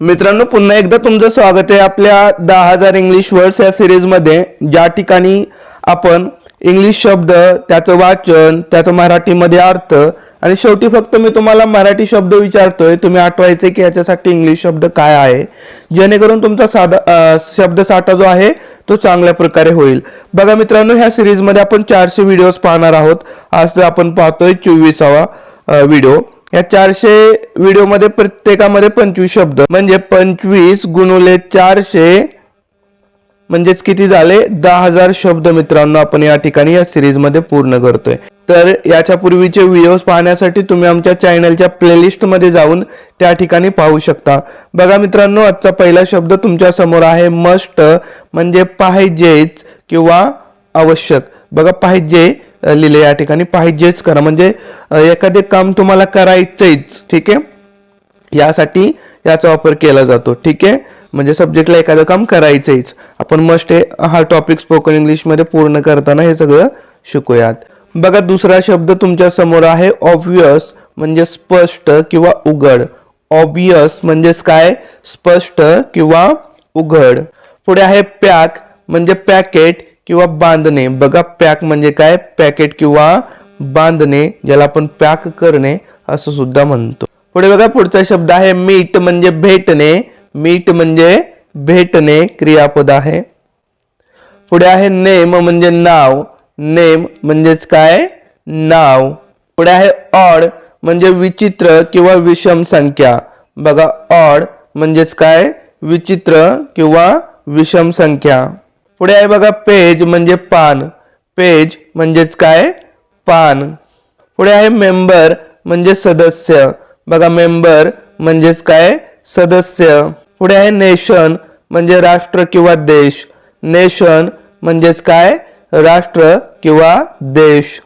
मित्रांनो पुन्हा एकदा तुमचं स्वागत आहे आपल्या दहा हजार इंग्लिश वर्ड्स या सिरीजमध्ये ज्या ठिकाणी आपण इंग्लिश शब्द त्याचं वाचन त्याचं मराठीमध्ये अर्थ आणि शेवटी फक्त मी तुम्हाला मराठी शब्द विचारतोय तुम्ही आठवायचे की याच्यासाठी इंग्लिश शब्द काय आहे? जेणेकरून तुमचा साधा शब्दसाठा जो आहे तो चांगल्या प्रकारे होईल. बघा मित्रांनो ह्या सिरीजमध्ये आपण चारशे व्हिडिओज पाहणार आहोत. आज आपण पाहतोय चोवीसावा व्हिडिओ या चारशे व्हिडिओमध्ये प्रत्येकामध्ये पंचवीस शब्द. म्हणजे पंचवीस गुणुले चारशे म्हणजेच किती झाले? दहा हजार शब्द मित्रांनो आपण या ठिकाणी या सिरीजमध्ये पूर्ण करतोय. तर याच्या पूर्वीचे व्हिडिओज पाहण्यासाठी तुम्ही आमच्या चॅनलच्या प्लेलिस्टमध्ये जाऊन त्या ठिकाणी पाहू शकता. बघा मित्रांनो आजचा पहिला शब्द तुमच्यासमोर आहे मस्ट म्हणजे पाहिजेच किंवा आवश्यक. बघा पाहिजे लिहिले या ठिकाणी पाहिजेच. करा म्हणजे एखादे काम तुम्हाला करायचंच ठीक आहे? यासाठी याचा वापर केला जातो ठीक आहे? म्हणजे सब्जेक्टला एखादं काम करायचंच आपण मस्ट हे हा टॉपिक स्पोकन इंग्लिशमध्ये पूर्ण करताना हे सगळं शिकूयात. बघा दुसरा शब्द तुमच्यासमोर आहे ऑब्वियस म्हणजे स्पष्ट किंवा उघड. ऑब्वियस म्हणजेच काय? स्पष्ट किंवा उघड. पुढे आहे पॅक म्हणजे पॅकेट किंवा बांधणे. बघा पॅक म्हणजे काय? पॅकेट किंवा बांधणे ज्याला आपण पॅक करणे असं सुद्धा म्हणतो. पुढे बघा पुढचा शब्द आहे मीट म्हणजे भेटणे. मीट म्हणजे भेटणे क्रियापद आहे. पुढे आहे नेम म्हणजे नाव. नेम म्हणजेच काय? नाव. पुढे आहे ऑड म्हणजे विचित्र किंवा विषम संख्या. बघा ऑड म्हणजेच काय? विचित्र किंवा विषम संख्या. पुढे आहे बघा पेज म्हणजे पान. पेज म्हणजेच काय? पान. पुढे आहे मेंबर म्हणजे सदस्य. बघा मेंबर म्हणजेच काय? सदस्य. पुढे आहे नेशन म्हणजे राष्ट्र किंवा देश. नेशन म्हणजेच काय? राष्ट्र किंवा देश.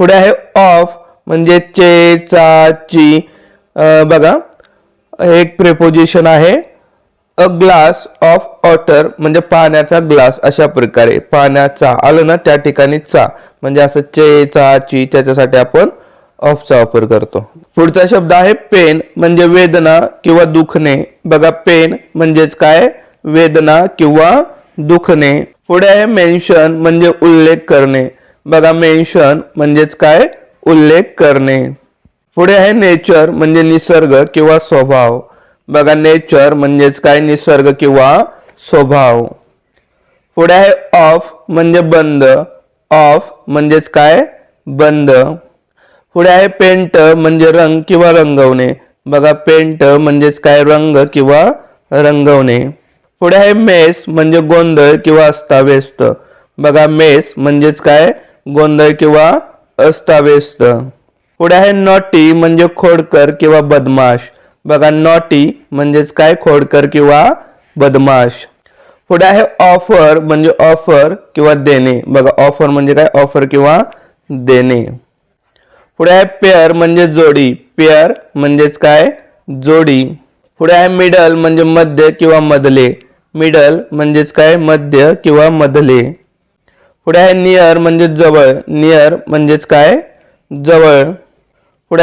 पुढे आहे ऑफ म्हणजे चे चा ची बघा एक प्रेपोजिशन आहे. अ ग्लास ऑफ वॉटर म्हणजे पाण्याचा ग्लास अशा प्रकारे. पाण्याचा आलं ना त्या ठिकाणी चा. म्हणजे असं चे चा ची त्याच्यासाठी आपण ऑफचा वापर करतो. पुढचा शब्द आहे पेन म्हणजे वेदना किंवा दुखणे. बघा पेन म्हणजेच काय? वेदना किंवा दुखणे. पुढे आहे मेन्शन म्हणजे उल्लेख करणे. बघा मेन्शन म्हणजेच काय? उल्लेख करणे. पुढे आहे नेचर म्हणजे निसर्ग किंवा स्वभाव. बघा नेचर म्हणजेच काय? निसर्ग किंवा स्वभाव. पुढे आहे ऑफ म्हणजे बंद. ऑफ म्हणजेच काय? बंद. पुढे आहे पेंट म्हणजे रंग किंवा रंगवणे. बघा पेंट म्हणजेच काय? रंग किंवा रंगवणे. पुढे आहे मेस म्हणजे गोंधळ किंवा अस्ताव्यस्त. बघा मेस म्हणजेच काय? गोंधळ किंवा अस्ताव्यस्त. पुढे आहे नॉटी म्हणजे खोडकर किंवा बदमाश. बघा नॉटी खोडकर किंवा बदमाश. पुढे आहे ऑफ़र म्हणजे ऑफ़र किंवा देणे. बघा ऑफ़र म्हणजे काय? ऑफ़र किंवा देणे. पुढे आहे पेअर म्हणजे जोडी. पेअर म्हणजेच जोडी. पुढे आहे मिडल म्हणजे मध्य किंवा मधले. मिडल म्हणजेच मध्य किंवा मधले. पुढे आहे नियर म्हणजे जवळ. नियर म्हणजेच काय? जवळ.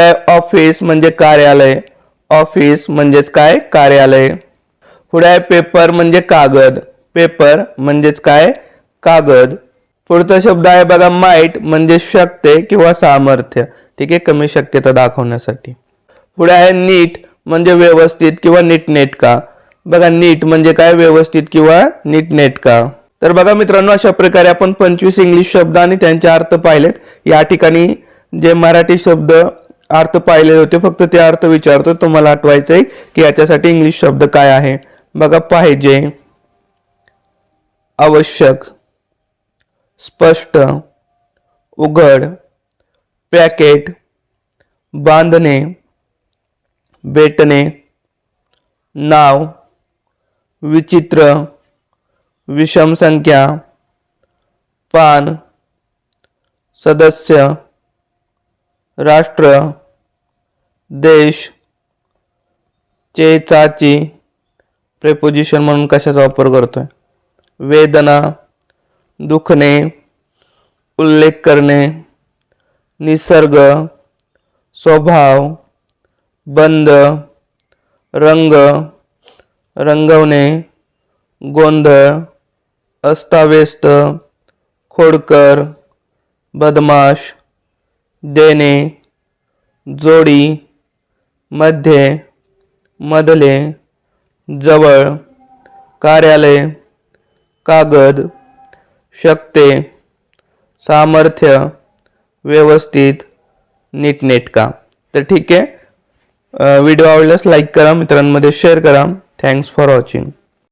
आहे ऑफ़िस कार्यालय. ऑफिस म्हणजेच काय? कार्यालय. पुढे आहे पेपर म्हणजे कागद. पेपर म्हणजेच काय? कागद. पुढचा शब्द आहे बघा माईट म्हणजे शक्य किंवा सामर्थ्य. ठीक आहे कमी शक्यता दाखवण्यासाठी. पुढे आहे नीट म्हणजे व्यवस्थित किंवा नीटनेटका. बघा नीट म्हणजे काय? व्यवस्थित किंवा नीटनेटका. तर बघा मित्रांनो अशा प्रकारे आपण पंचवीस इंग्लिश शब्द आणि त्यांचे अर्थ पाहिलेत. या ठिकाणी जे मराठी शब्द अर्थ पाहिले होते फक्त ते अर्थ विचारतो. तुम्हाला आठवायचंय की याच्यासाठी इंग्लिश शब्द काय आहे? बघा पाहिजे. आवश्यक. स्पष्ट. उघड. पॅकेट. बांधणे. भेटणे नाव. विचित्र. विषम संख्या. पान. सदस्य. राष्ट्र. देश चे चाची प्रेपोजिशन म्हणून कशाचा वापर करतोय? वेदना दुखणे उल्लेख करणे निसर्ग स्वभाव बंद रंग रंगवणे गोंधळ अस्ताव्यस्त खोडकर बदमाश देणे जोडी मध्ये मधले जवळ कार्यालय कागद शकते सामर्थ्य व्यवस्थित नीटनेटका. तर ठीक आहे. व्हिडिओ आवडल्यास लाईक करा मित्रांमध्ये शेअर करा. Thanks for watching.